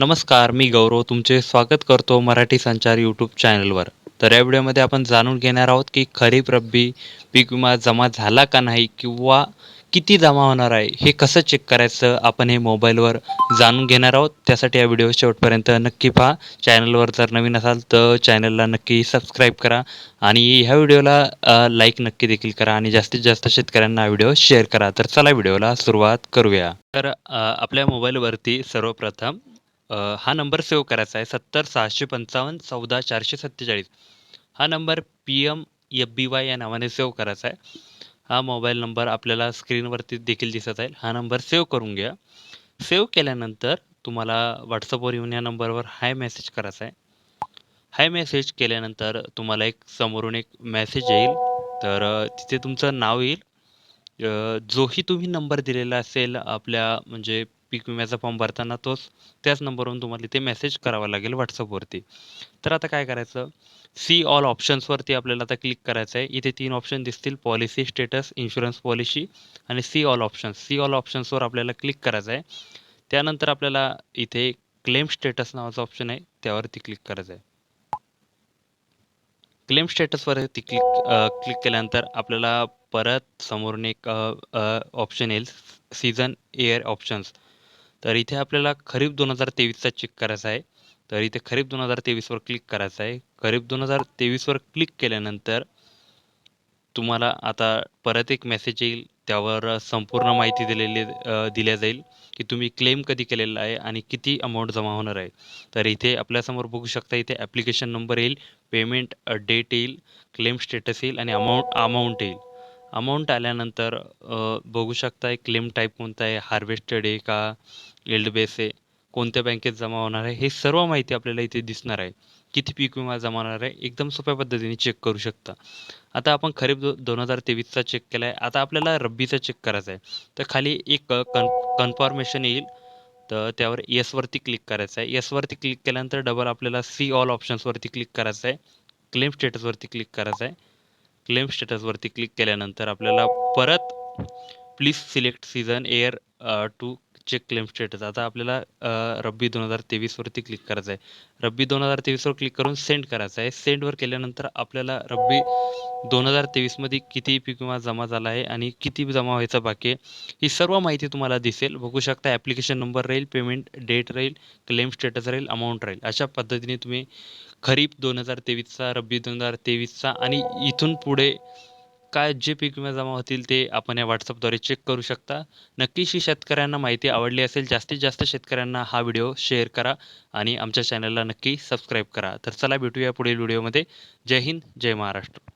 नमस्कार मी गौरव तुमचे स्वागत करतो मराठी संचार यूट्यूब चॅनलवर तर या व्हिडिओमध्ये आपण जाणून घेणार आहोत की खरीप रब्बी पीक विमा जमा झाला का नाही किंवा किती जमा होणार आहे हे कसं चेक करायचं आपण हे मोबाईलवर जाणून घेणार आहोत. त्यासाठी या व्हिडिओ शेवटपर्यंत नक्की पहा. चॅनलवर जर नवीन असाल तर चॅनलला नक्की सबस्क्राईब करा आणि ह्या व्हिडिओला लाईक नक्की देखील करा आणि जास्तीत जास्त शेतकऱ्यांना हा व्हिडिओ शेअर करा. तर चला व्हिडिओला सुरुवात करूया. तर आपल्या मोबाईलवरती सर्वप्रथम अ, हा नंबर सेव्ह करायचा आहे सत्तर सहाशे पंचावन्न चौदा चारशे सत्तेचाळीस. हा number P M F B Y या नावाने सेव्ह करायचा आहे. हा मोबाईल नंबर आपल्याला स्क्रीनवरती देखील दिसत आहे. हा नंबर सेव्ह करून घ्या. सेव्ह केल्यानंतर तुम्हाला व्हॉट्सअपवर येऊन या नंबरवर हाय मेसेज करायचा आहे. हाय मेसेज केल्यानंतर तुम्हाला एक समोरून एक मेसेज येईल. तर अ, तिथे तुमचं नाव येईल. अ, जोही तुम्ही नंबर दिलेला असेल आपल्या म्हणजे पीक विम्याचा फॉर्म भरताना तोच त्याच नंबरवरून तुम्हाला इथे मेसेज करावा लागेल व्हॉट्सअपवरती तर आता काय करायचं? सी ऑल ऑप्शन्सवरती आपल्याला आता क्लिक करायचं आहे. इथे तीन ऑप्शन दिसतील पॉलिसी स्टेटस इन्शुरन्स पॉलिसी आणि see all options see all ऑप्शन्सवर आपल्याला क्लिक करायचं आहे. त्यानंतर आपल्याला इथे क्लेम स्टेटस नावाचं ऑप्शन आहे त्यावरती क्लिक करायचं आहे. क्लेम स्टेटसवरती क्लिक क्लिक केल्यानंतर आपल्याला परत समोरून एक ऑप्शन येईल. सीझन एअर ऑप्शन्स तर इथे आपल्याला खरीप दोन हजार तेवीसचा चेक करायचा आहे. तर इथे खरीप दोन हजार तेवीसवर क्लिक करायचं आहे. खरीप दोन हजार तेवीसवर क्लिक केल्यानंतर तुम्हाला आता परत एक मेसेज येईल. त्यावर संपूर्ण माहिती दिलेली दिल्या जाईल की तुम्ही क्लेम कधी केलेला आहे आणि किती अमाऊंट जमा होणार आहे. तर इथे आपल्यासमोर बघू शकता इथे ॲप्लिकेशन नंबर येईल पेमेंट डेट येईल क्लेम स्टेटस येईल आणि अमाऊंट अमाऊंट येईल. अमाऊंट आल्यानंतर बघू शकता क्लेम टाईप कोणता आहे हार्वेस्टेड आहे का? एल्ड बेस आहे कोणत्या बँकेत जमा होणार आहे हे सर्व माहिती आपल्याला इथे दिसणार आहे. किती पीक विमा जमा होणार आहे एकदम सोप्या पद्धतीने चेक करू शकता. आता आपण खरीप दो दोन हजार तेवीसचा चेक केला आहे आता आपल्याला रब्बीचा चेक करायचा आहे. तर खाली एक कन कन्फर्मेशन येईल. तर त्यावर येसवरती क्लिक करायचं आहे. येसवरती क्लिक केल्यानंतर डबल आपल्याला सी ऑल ऑप्शन्सवरती क्लिक करायचं आहे. क्लेम स्टेटसवरती क्लिक करायचं आहे. क्लेम स्टेटसवरती क्लिक केल्यानंतर आपल्याला परत please select season year to check claim status आता आपल्याला रब्बी दोन हजार तेवीसवरती क्लिक करायचं आहे रब्बी दोन हजार तेवीसवर क्लिक करून सेंड करायचं आहे सेंडवर केल्यानंतर आपल्याला रब्बी दोन हजार तेवीसमध्ये किती पीक विमा जमा झाला आहे आणि किती जमा व्हायचा बाकी आहे ही सर्व माहिती तुम्हाला दिसेल. बघू शकता ॲप्लिकेशन नंबर राहील पेमेंट डेट राहील क्लेम स्टेटस राहील अमाऊंट राहील अशा पद्धतीने तुम्ही खरीप दोन हजार तेवीसचा रब्बी दोन हजार तेवीसचा आणि इथून पुढे काय जे पीक विमा जमा होतील ते आपण या व्हॉट्सअपद्वारे चेक करू शकता. नक्कीच ही शेतकऱ्यांना माहिती आवडली असेल जास्तीत जास्त शेतकऱ्यांना हा व्हिडिओ शेअर करा आणि आमच्या चॅनलला नक्की सबस्क्राईब करा. तर चला भेटूया पुढील व्हिडिओमध्ये जय हिंद जय महाराष्ट्र.